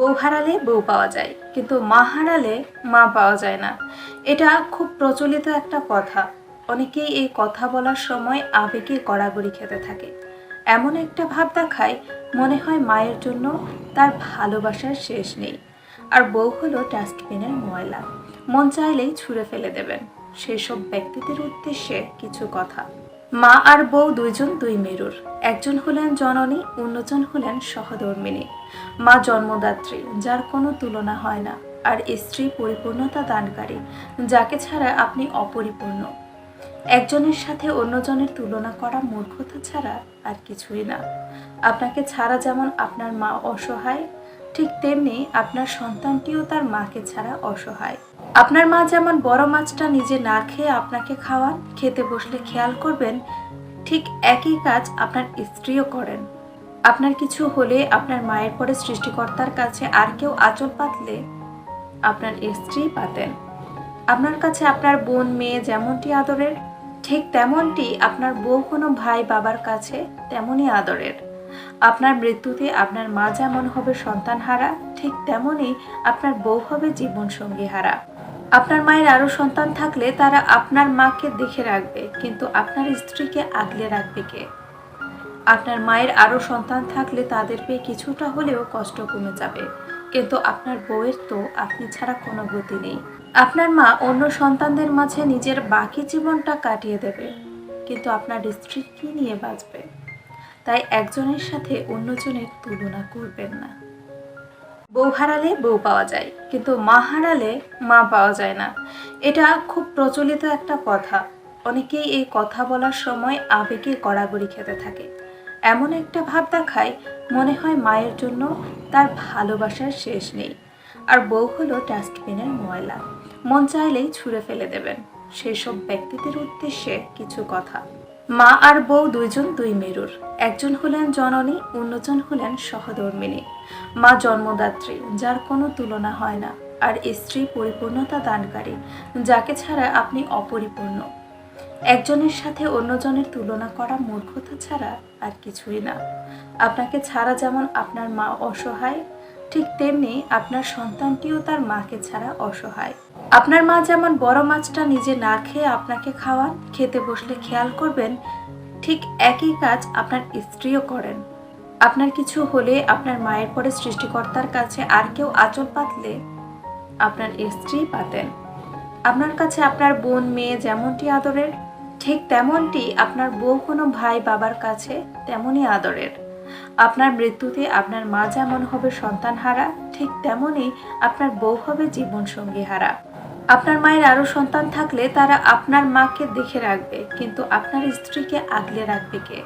বউ হারালে বউ পাওয়া যায়, কিন্তু মা হারালে মা পাওয়া যায় না। এটা খুব প্রচলিত একটা কথা। অনেকেই এই কথা বলার সময় আবেগে গড়াগড়ি খেতে থাকে। এমন একটা ভাব দেখায়, মনে হয় মায়ের জন্য তার ভালোবাসার শেষ নেই। আর বউ হলো ডাস্টবিনের ময়লা। মন চাইলেই ছুঁড়ে ফেলে দেবেন। সেসব ব্যক্তিদের উদ্দেশ্যে কিছু কথা। মা আর বউ দুইজন দুই মেরুর। একজন হলেন জননী, অন্যজন হলেন সহধর্মিনী মা জন্মদাত্রী, যার কোনো তুলনা হয় না। আর স্ত্রী পরিপূর্ণতা দানকারী, যাকে ছাড়া আপনি অপরিপূর্ণ। একজনের সাথে অন্যজনের তুলনা করা মূর্খতা ছাড়া আর কিছুই না। আপনাকে ছাড়া যেমন আপনার মা অসহায় ঠিক তেমনি আপনার সন্তানটিও তার মাকে ছাড়া অসহায়। আপনার মা যেমন বড় মাছটা নিজে না খেয়ে আপনাকে খাওয়ান, খেতে বসলে খেয়াল করবেন, ঠিক একই কাজ আপনার স্ত্রীও করেন। আপনার কিছু হলে আপনার মায়ের পরে সৃষ্টিকর্তার কাছে আর কেউ আঁচল পাতলে আপনার স্ত্রী পাতেন। আপনার কাছে আপনার বোন, মেয়ে যেমনটি আদরের, ঠিক তেমনটি আপনার বউ কোনো ভাই বাবার কাছে তেমনই আদরের। আপনার মৃত্যুতে আপনার মা যেমন হবে সন্তান হারা ঠিক তেমনই আপনার বউ হবে জীবন সঙ্গী হারা আপনার মায়ের আরও সন্তান থাকলে তারা আপনার মাকে দেখে রাখবে, কিন্তু আপনার স্ত্রীকে আগলে রাখবে কে? আপনার মায়ের আরও সন্তান থাকলে তাদের পেয়ে কিছুটা হলেও কষ্ট কমে যাবে, কিন্তু আপনার বউয়ের তো আপনি ছাড়া কোনো গতি নেই। আপনার মা অন্য সন্তানদের মাঝে নিজের বাকি জীবনটা কাটিয়ে দেবে, কিন্তু আপনার স্ত্রী কি নিয়ে বাঁচবে? তাই একজনের সাথে অন্যজনের তুলনা করবেন না। বউ হারালে বউ পাওয়া যায়, কিন্তু মা হারালে মা পাওয়া যায় না। এটা খুব প্রচলিত একটা কথা। অনেকেই এই কথা বলার সময় আবেগে গড়াগড়ি খেতে থাকে। এমন একটা ভাব দেখায়, মনে হয় মায়ের জন্য তার ভালোবাসার শেষ নেই। আর বউ হলো ডাস্টবিনের ময়লা। মন চাইলেই ছুঁড়ে ফেলে দেবেন। সেসব ব্যক্তিদের উদ্দেশ্যে কিছু কথা। মা আর বউ দুইজন দুই মেরুর। একজন হলেন জননী, অন্যজন হলেন সহধর্মিনী মা জন্মদাত্রী, যার কোনো তুলনা হয় না। আর স্ত্রী পরিপূর্ণতা দানকারী, যাকে ছাড়া আপনি অপরিপূর্ণ। একজনের সাথে অন্যজনের তুলনা করা মূর্খতা ছাড়া আর কিছুই না। আপনাকে ছাড়া যেমন আপনার মা অসহায়, ঠিক তেমনি আপনার সন্তানটিও তার মাকে ছাড়া অসহায়। আপনার মা যেমন বড় মাছটা নিজে না খেয়ে আপনাকে খাওয়ান, খেতে বসলে খেয়াল করবেন, ঠিক একই কাজ আপনার স্ত্রীও করেন। আপনার কিছু হলে আপনার মায়ের পরে সৃষ্টিকর্তার কাছে আর কেউ আঁচল পাতলে আপনার স্ত্রী পাতেন। আপনার কাছে আপনার বোন, মেয়ে যেমনটি আদরের, ঠিক তেমনটি আপনার বউ কোনো ভাই বাবার কাছে তেমনই আদরের। আপনার মৃত্যুতে আপনার মা যেমন হবে সন্তান হারা ঠিক তেমনই আপনার বউ হবে জীবন সঙ্গী হারা আপনার মায়ের আরও সন্তান থাকলে তারা আপনার মাকে দেখে রাখবে, কিন্তু আপনার স্ত্রীকে আগলে রাখবে কে?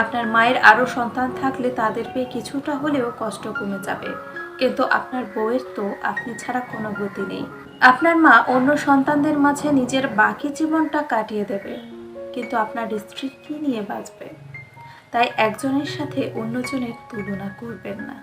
আপনার মায়ের আরও সন্তান থাকলে তাদের পেয়ে কিছুটা হলেও কষ্ট কমে যাবে, কিন্তু আপনার বউয়ের তো আপনি ছাড়া কোনো গতি নেই। আপনার মা অন্য সন্তানদের মাঝে নিজের বাকি জীবনটা কাটিয়ে দেবে, কিন্তু আপনার স্ত্রী কি নিয়ে বাঁচবে? তাই একজনের সাথে অন্যজনের তুলনা করবেন না।